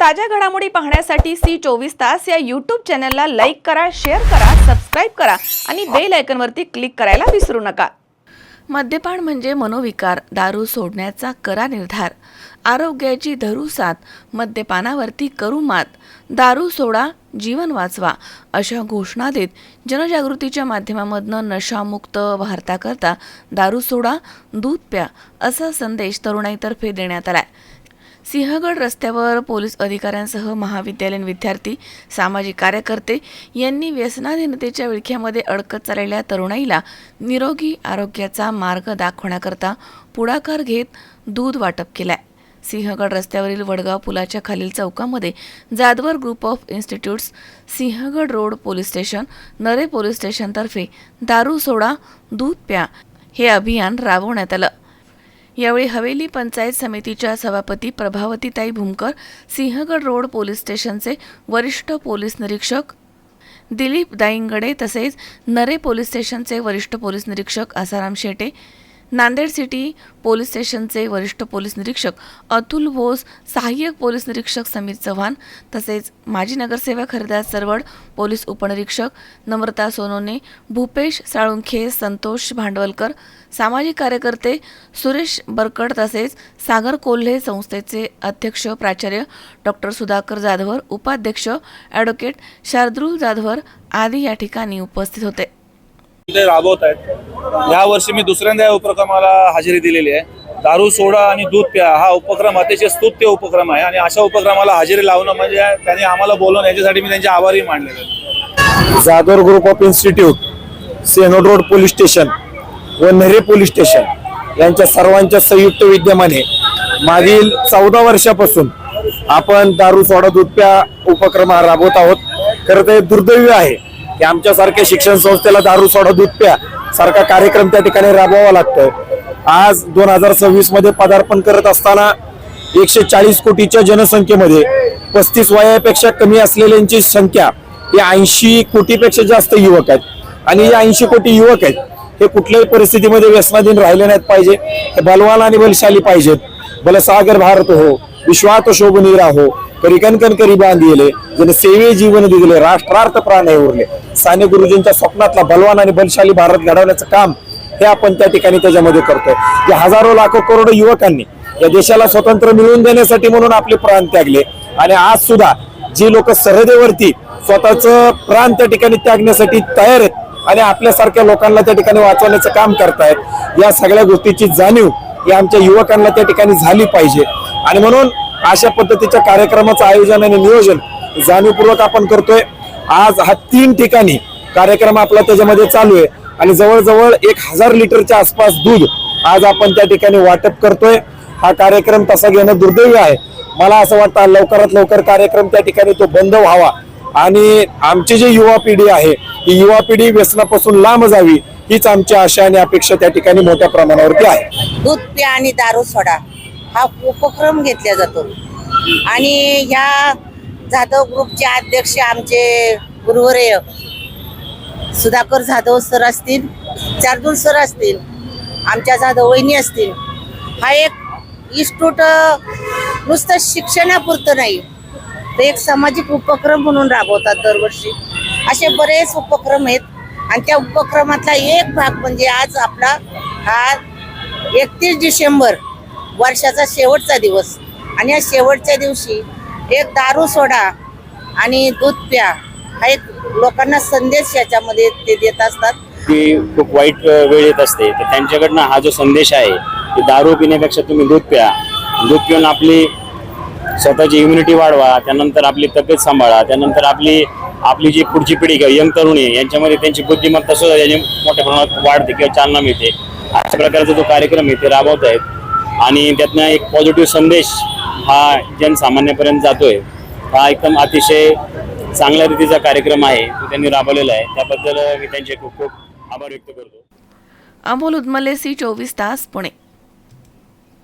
ताज्या घडामोडी पाहण्यासाठी सी चोवीस तास या यूट्यूब चॅनलला लाईक करा शेअर करा सबस्क्राईब करा आणि बेल आयकनवरती क्लिक करायला विसरू नका. मद्यपान म्हणजे मनोविकार दारू सोडण्याचा करा निर्धार आरोग्याची धरू साथ मद्यपानावरती करू मात. दारू सोडा जीवन वाचवा अशा घोषणा देत जनजागृतीच्या माध्यमामधनं नशामुक्त भारताकरता दारू सोडा दूध प्या असा संदेश तरुणाईतर्फे देण्यात आलाय. सिंहगड रस्त्यावर पोलीस अधिकाऱ्यांसह महाविद्यालयीन विद्यार्थी सामाजिक कार्यकर्ते यांनी व्यसनाधीनतेच्या विळख्यामध्ये अडकत चाललेल्या तरुणाईला निरोगी आरोग्याचा मार्ग दाखवण्याकरता पुढाकार घेत दूध वाटप केलाय. सिंहगड रस्त्यावरील वडगाव पुलाच्या खालील चौकामध्ये Jadhavar group of institutes Sinhagad road police station Narhe police स्टेशनतर्फे दारू सोडा दूध प्या हे अभियान राबवण्यात आलं. यावेळी हवेली पंचायत समितीच्या सभापती प्रभावतीताई भूमकर सिंहगड रोड पोलीस स्टेशनचे वरिष्ठ पोलीस निरीक्षक दिलीप दाईंगडे तसेच नरे पोलीस स्टेशनचे वरिष्ठ पोलीस निरीक्षक आसाराम शेटे नांदेड सिटी पोलीस स्टेशनचे वरिष्ठ पोलीस निरीक्षक अतुल बोस सहाय्यक पोलीस निरीक्षक समीर चव्हाण तसेच माजी नगरसेवक हरिदास सरवड पोलीस उपनिरीक्षक नम्रता सोनोने भूपेश साळुंखे संतोष भांडवलकर सामाजिक कार्यकर्ते सुरेश बरकड तसेच सागर कोल्हे संस्थेचे अध्यक्ष प्राचार्य डॉक्टर सुधाकर जाधवर उपाध्यक्ष ॲडव्होकेट शार्दूल जाधवर आदी या ठिकाणी उपस्थित होते. राबवत आहेत. या वर्षी मी दुसऱ्यांदा या उपक्रमाला हजेरी दिलेली आहे दारू सोडा आणि दूध प्या हा उपक्रम अतिशय स्तुत्य उपक्रम आहे आणि अशा उपक्रमाला हजेरी लावणं म्हणजे त्यांनी आम्हाला बोलवणं याच्यासाठी मी त्यांचे आभारी मानलेले आहेत. ग्रुप ऑफ इन्स्टिट्यूट सेनोड रोड पोलीस स्टेशन व नरे पोलीस स्टेशन यांच्या सर्वांच्या संयुक्त विद्यमाने मागील चौदा वर्षापासून आपण दारू सोडा दूध प्या उपक्रम राबवत आहोत खरं तर हे दुर्दैवी आहे की आमच्यासारख्या शिक्षण संस्थेला दारू सोडा दूध प्या सारखा कार्यक्रम त्या ठिकाणी राबवावा लागतोय. आज दोन हजार सव्वीसमध्ये पदार्पण करत असताना एकशे चाळीस कोटीच्या जनसंख्येमध्ये पस्तीस वयापेक्षा कमी असलेल्यांची संख्या ही ऐंशी कोटीपेक्षा जास्त युवक आहेत. आणि हे ऐंशी कोटी युवक आहेत हे कुठल्याही परिस्थितीमध्ये व्यसनाधीन राहिले नाहीत पाहिजे. हे बलवान आणि बलशाली पाहिजेत. बलसागर भारत हो. विश्वात शोभनी राहो. करी कणकण करी बांधिले ज्याने सेवे जीवन दिले राष्ट्रार्थ प्राण हे उरले. साने गुरुजींच्या स्वप्नातला बलवान आणि बलशाली भारत घडवण्याचं काम हे आपण त्या ठिकाणी त्याच्यामध्ये करतोय. जे हजारो लाखो करोडो युवकांनी या देशाला स्वतंत्र मिळवून देण्यासाठी म्हणून आपले प्राण त्यागले. आणि आज सुद्धा जी लोक सरहदेवरती स्वतःच प्राण त्या ठिकाणी त्यागण्यासाठी तयार आहेत आणि आपल्यासारख्या लोकांना त्या ठिकाणी वाचवण्याचं काम करतायत या सगळ्या गोष्टीची जाणीव ही आमच्या युवकांना त्या ठिकाणी झाली पाहिजे. आणि म्हणून अशा पद्धतीच्या कार्यक्रमाचं आयोजन आणि नियोजन जाणीवपूर्वक आपण करतोय. आज हा तीन ठिकाणी कार्यक्रम आपला त्याच्यामध्ये चालू आहे. आणि जवळजवळ एक हजार लिटरच्या आसपास दूध आज आपण त्या ठिकाणी वाटप करतोय. हा कार्यक्रम तसा घेणं दुर्दैवी आहे. मला असं वाटतं लवकरात लवकर कार्यक्रम त्या ठिकाणी तो बंद व्हावा. आणि आमची जी युवा पिढी आहे ही युवा पिढी व्यसनापासून लांब जावी हीच आमची आशा आणि अपेक्षा त्या ठिकाणी मोठ्या प्रमाणावरती आहे. दूध प्या आणि दारू सोडा. हा उपक्रम घेतला जातो. आणि ह्या जाधव ग्रुपचे अध्यक्ष आमचे गुरुवर्य सुधाकर जाधव सर असतील चारदूल सर असतील आमच्या जाधव वहिनी असतील हा एक इन्स्टिट्यूट नुसतं शिक्षणापुरतं नाही तर एक सामाजिक उपक्रम म्हणून राबवतात दरवर्षी. असे बरेच उपक्रम आहेत आणि त्या उपक्रमातला एक भाग म्हणजे आज आपला हा एकतीस डिसेंबर वर्षाचा शेवटचा दिवस. आणि या शेवटच्या दिवशी एक दारू सोडा आणि दूध प्या हा एक लोकांना संदेश याच्यामध्ये ते देत असतात. की खूप वाईट वेळ येत असते. तर त्यांच्याकडनं हा जो संदेश आहे की दारू पिण्यापेक्षा तुम्ही दूध प्या. दूध पिऊन आपली स्वतःची इम्युनिटी वाढवा त्यानंतर आपली तब्येत सांभाळा त्यानंतर आपली आपली जी पुढची पिढी किंवा यंग तरुणी आहे यांच्यामध्ये त्यांची बुद्धिमत्ता सुद्धा याची मोठ्या प्रमाणात वाढते किंवा चालना मिळते. अशा प्रकारचा जो कार्यक्रम आहे ते राबवत आहेत आणि त्यातनं एक पॉझिटिव्ह संदेश हा जनसामान्यापर्यंत जातोय. हा एकदम अतिशय चांगल्या रीतीचा कार्यक्रम आहे तो त्यांनी राबवलेला आहे. त्याबद्दल मी त्यांचे खूप खूप आभार व्यक्त करतो. अमोल उदमले सी चोवीस तास पुणे.